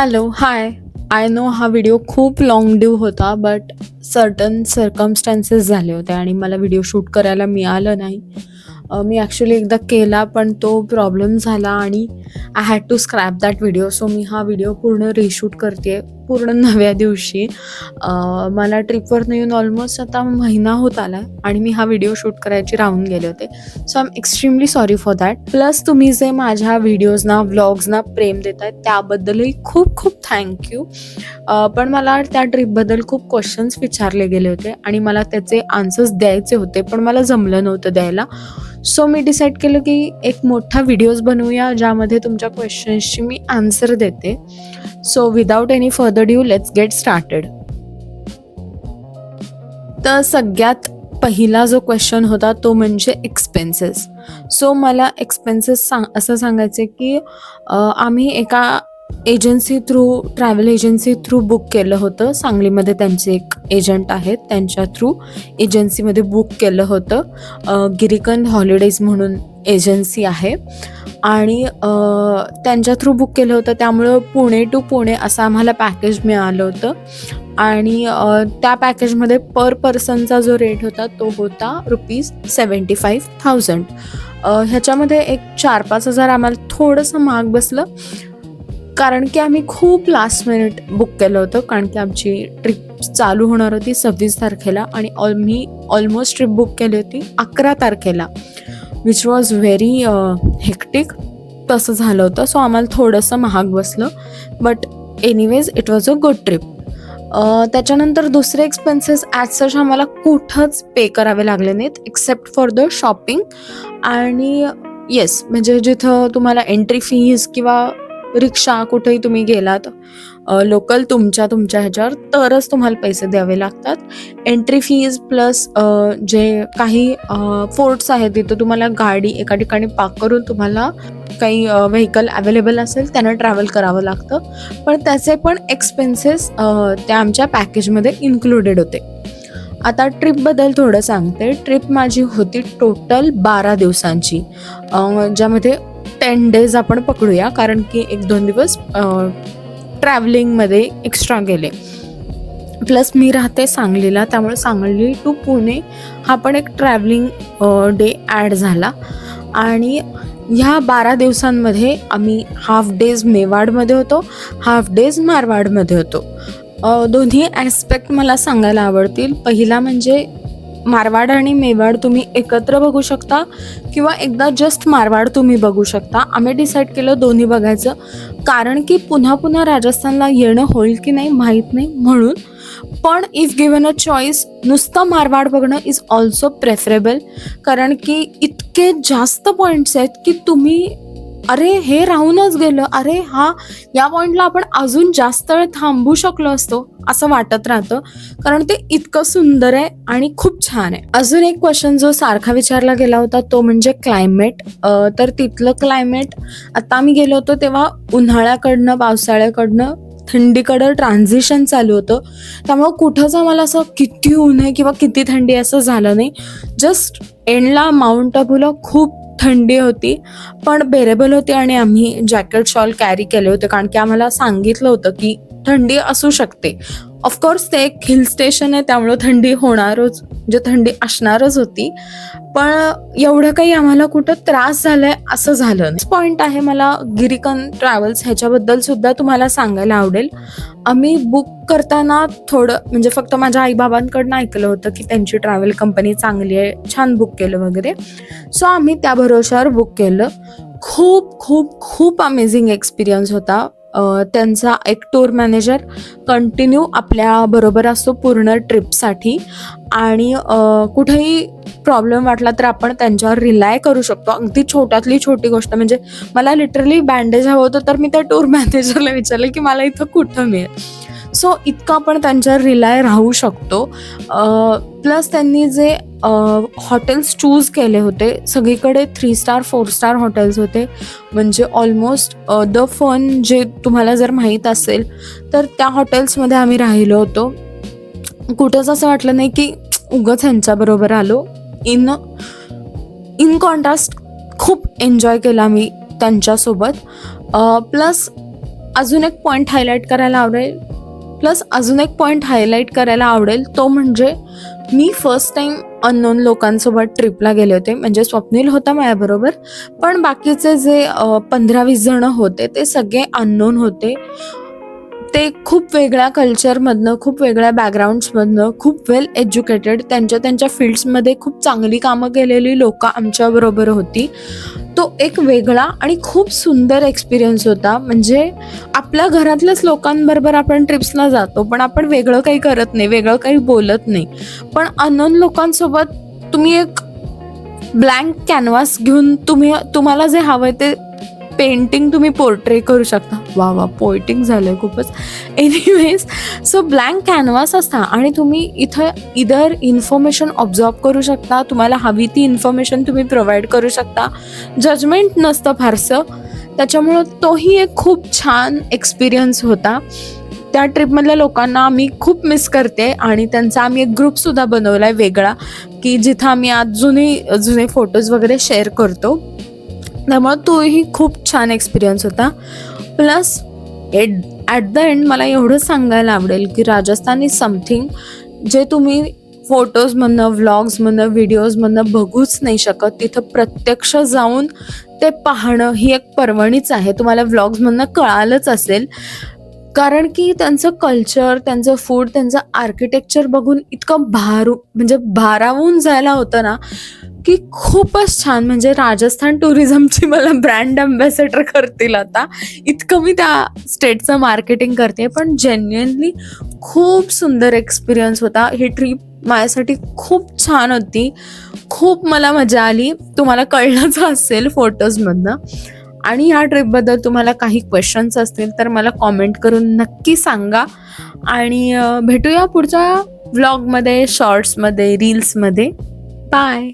Hello hi I know हा video खूप long due होता बट सर्टन सर्कमस्टॅन्सेस झाले होते आणि मला व्हिडिओ शूट करायला मिळालं नाही. मी ॲक्च्युली एकदा केला पण तो प्रॉब्लेम झाला आणि I had to scrap that video so मी हा व्हिडिओ पूर्ण रिशूट करते पूर्ण नव्या दिवशी. मला ट्रिपवरनं येऊन ऑलमोस्ट आता महिना होत आला आणि मी हा व्हिडिओ शूट करायची राहून गेले होते. So I am extremely sorry for that plus तुम्ही जे माझ्या व्हिडिओजना व्लॉग्सना प्रेम देत आहेत त्याबद्दलही खूप खूप थँक्यू पण मला त्या ट्रिपबद्दल खूप क्वेश्चन्स विचारले गेले होते आणि मला त्याचे आन्सर्स द्यायचे होते पण मला जमलं नव्हतं द्यायला. सो मी डिसाईड केलं की एक मोठा व्हिडिओज बनवूया ज्यामध्ये तुमच्या क्वेश्चन्सची मी आन्सर देते. So without any further due let's get started तर सगळ्यात पहिला जो क्वेश्चन होता तो म्हणजे एक्सपेन्सेस सो मला एक्सपेन्सेस सांग असं सांगायचं की आम्ही एका agency through travel agency through book केलं होतं. सांगलीमध्ये त्यांचे एक एजंट आहेत. त्यांच्या थ्रू एजन्सीमध्ये बुक केलं होतं. गिरिकंद हॉलिडेज म्हणून एजन्सी आहे. आणि त्यांच्या थ्रू बुक केलं होतं. त्यामुळं पुणे टू पुणे असं आम्हाला पॅकेज मिळालं होतं. आणि त्या पॅकेजमध्ये पर पर्सनचा जो रेट होता तो होता रुपीज सेवन्टी फाईव्ह थाउजंड ह्याच्यामध्ये एक चार पाच हजार आम्हाला थोडंसं महाग बसलं. कारण की आम्ही खूप लास्ट मिनिट बुक केलं होतं कारण की आमची ट्रिप चालू होणार होती सव्वीस तारखेला आणि ऑल मी ऑलमोस्ट ट्रिप बुक केली होती अकरा तारखेला विच वॉज व्हेरी हेक्टिक तसं झालं होतं सो आम्हाला थोडंसं महाग बसलं. But anyways it was a good trip त्याच्यानंतर दुसरे एक्सपेन्सेस ॲज सच आम्हाला कुठंच पे करावे लागले नाहीत एक्सेप्ट फॉर द शॉपिंग आणि येस म्हणजे जिथं तुम्हाला एंट्री फीज किंवा रिक्षा कुठेही तुम्ही गेलात लोकल तुमच्या तुमच्या ह्याच्यावर तरच तुम्हाला पैसे द्यावे लागतात. एंट्री फीज प्लस जे काही फोर्ट्स आहेत तिथं तुम्हाला गाडी एका ठिकाणी पार्क करून तुम्हाला काही व्हेकल अवेलेबल असेल त्यानं ट्रॅव्हल करावं लागतं. पण त्याचे पण एक्सपेन्सेस त्या आमच्या पॅकेजमध्ये इन्क्लुडेड होते. आता ट्रिपबद्दल थोडं सांगते. ट्रिप माझी होती टोटल बारा दिवसांची. ज्यामध्ये टेन डेज आपण पकडूया कारण की एक दोन दिवस ट्रॅव्हलिंगमध्ये एक्स्ट्रा गेले. प्लस मी राहते सांगलीला त्यामुळे सांगली टू पुणे हा पण एक ट्रॅव्हलिंग डे ॲड झाला. आणि ह्या बारा दिवसांमध्ये आम्ही हाफ डेज मेवाडमध्ये होतो हाफ डेज मारवाडमध्ये होतो. दोन्ही ॲस्पेक्ट मला सांगायला आवडतील. पहिला म्हणजे मारवाड आणि मेवाड तुम्ही एकत्र बघू शकता किंवा एकदा जस्ट मारवाड तुम्ही बघू शकता. आम्ही डिसाईड केलं दोन्ही बघायचं. कारण की पुन्हा पुन्हा राजस्थानला येणं होईल की नाही माहीत नाही म्हणून. पण इफ गिवन अ चॉईस नुसतं मारवाड बघणं इज ऑल्सो प्रेफरेबल कारण की इतके जास्त पॉईंट्स आहेत की तुम्ही अरे हे राहूनच गेलं. अरे हा या पॉईंटला आपण अजून जास्त वेळ थांबू शकलो असतो असं वाटत राहतं. कारण ते इतकं सुंदर आहे आणि खूप छान आहे. अजून एक क्वेश्चन जो सारखा विचारला गेला होता तो म्हणजे क्लायमेट तर तिथलं क्लायमेट आता आम्ही गेलो होतो तेव्हा उन्हाळ्याकडनं पावसाळ्याकडनं थंडीकडं ट्रान्झिशन चालू होतं. त्यामुळं कुठंच आम्हाला असं किती ऊन आहे किंवा किती थंडी असं झालं नाही. जस्ट एंडला माउंट अबूला खूप थंडी होती पण बेरेबल होती आणि आम्ही जॅकेट शॉल कॅरी केले होते. कारण की आम्हाला सांगितलं होतं की थंडी असू शकते. ऑफकोर्स ते एक हिल स्टेशन आहे त्यामुळं थंडी होणारच म्हणजे थंडी असणारच होती. पण एवढं काही आम्हाला कुठं त्रास झालाय असं झालं नाही. पॉईंट आहे मला गिरिकन ट्रॅव्हल्स ह्याच्याबद्दल सुद्धा तुम्हाला सांगायला आवडेल. आम्ही बुक करताना थोडं म्हणजे फक्त माझ्या आईबाबांकडनं ऐकलं होतं की त्यांची ट्रॅव्हल कंपनी चांगली आहे छान बुक केलं वगैरे. सो आम्ही त्या भरोशावर बुक केलं. खूप खूप खूप अमेझिंग एक्सपिरियन्स होता. त्यांचा एक टूर मॅनेजर कंटिन्यू आपल्या बरोबर असतो पूर्ण ट्रिपसाठी आणि कुठेही प्रॉब्लेम वाटला तर आपण त्यांच्यावर रिलाय करू शकतो. अगदी छोट्यातली छोटी गोष्ट म्हणजे मला लिटरली बँडेज हवं होतं तर मी त्या टूर मॅनेजरला विचारलं की मला इथं कुठं मिळेल? सो इतकं आपण त्यांच्यावर रिलाय राहू शकतो. प्लस त्यांनी जे हॉटेल्स चूज केले होते सगळीकडे three star four star hotels होते. म्हणजे ऑलमोस्ट द फन जे तुम्हाला जर माहीत असेल तर त्या हॉटेल्समध्ये आम्ही राहिलो होतो. कुठंच असं वाटलं नाही की उगच ह्यांच्याबरोबर आलो. इन इन कॉन्ट्रास्ट खूप एन्जॉय केला मी त्यांच्यासोबत. प्लस अजून एक पॉईंट हायलाईट करायला आवडेल. प्लस अजून एक पॉईंट हायलाईट करायला आवडेल तो म्हणजे मी फर्स्ट टाईम अननोन लोकांसोबत ट्रिपला गेले होते. म्हणजे स्वप्नील होता माझ्याबरोबर पण बाकीचे जे पंधरा वीस जणं होते ते सगळे अननोन होते. ते खूप वेगळ्या कल्चरमधनं खूप वेगळ्या बॅकग्राऊंड्समधनं खूप वेल एज्युकेटेड त्यांच्या त्यांच्या फील्ड्समध्ये खूप चांगली कामं केलेली लोकं आमच्याबरोबर होती. तो एक वेगळा आणि खूप सुंदर एक्सपिरियन्स होता. म्हणजे आपल्या घरातल्याच लोकांबरोबर आपण ट्रिप्सला जातो पण आपण वेगळं काही करत नाही वेगळं काही बोलत नाही. पण अनन लोकांसोबत तुम्ही एक ब्लँक कॅनव्हास घेऊन तुम्ही तुम्हाला जे हवंय ते पेंटिंग तुम्ही पोर्ट्रे करू शकता. वा वा पोएटिंग झालंय खूपच. एनिवेज सो ब्लँक कॅनव्हास असता आणि तुम्ही इथं इधर इन्फॉर्मेशन ऑब्झॉर्व करू शकता तुम्हाला हवी ती इन्फॉर्मेशन तुम्ही प्रोव्हाइड करू शकता. जजमेंट नसतं फारसं. त्याच्यामुळं तोही एक खूप छान एक्सपिरियन्स होता. त्या ट्रिपमधल्या लोकांना आम्ही खूप मिस करते आणि त्यांचा आम्ही एक ग्रुपसुद्धा बनवला आहे वेगळा की जिथं आम्ही आज जुने जुने फोटोज वगैरे शेअर करतो. त्यामुळं तोही खूप छान एक्सपिरियन्स होता. Plus at at the end मला एवढं सांगायला आवडेल की राजस्थान इज समथिंग जे तुम्ही फोटोजमधनं व्लॉग्समधनं व्हिडिओजमधनं बघूच नाही शकत. तिथं प्रत्यक्ष जाऊन ते पाहणं ही एक पर्वणीच आहे. तुम्हाला व्लॉग्समधनं कळालंच असेल. कारण की त्यांचं कल्चर त्यांचं फूड त्यांचं आर्किटेक्चर बघून इतकं भारू म्हणजे भारावून जायला होतं ना की खूपच छान. म्हणजे राजस्थान टुरिझमची मला ब्रँड अम्बॅसेडर करतील आता. इतकं मी त्या स्टेटचं मार्केटिंग करते. पण जेन्युअनली खूप सुंदर एक्सपिरियन्स होता. ही ट्रीप माझ्यासाठी खूप छान होती. खूप मला मजा आली. तुम्हाला कळलंच असेल फोटोजमधनं आणि ह्या ट्रिपबद्दल तुम्हाला काही क्वेश्चन्स असतील तर मला कॉमेंट करून नक्की सांगा. आणि भेटूया पुढच्या व्लॉगमध्ये शॉर्ट्समध्ये रील्समध्ये बाय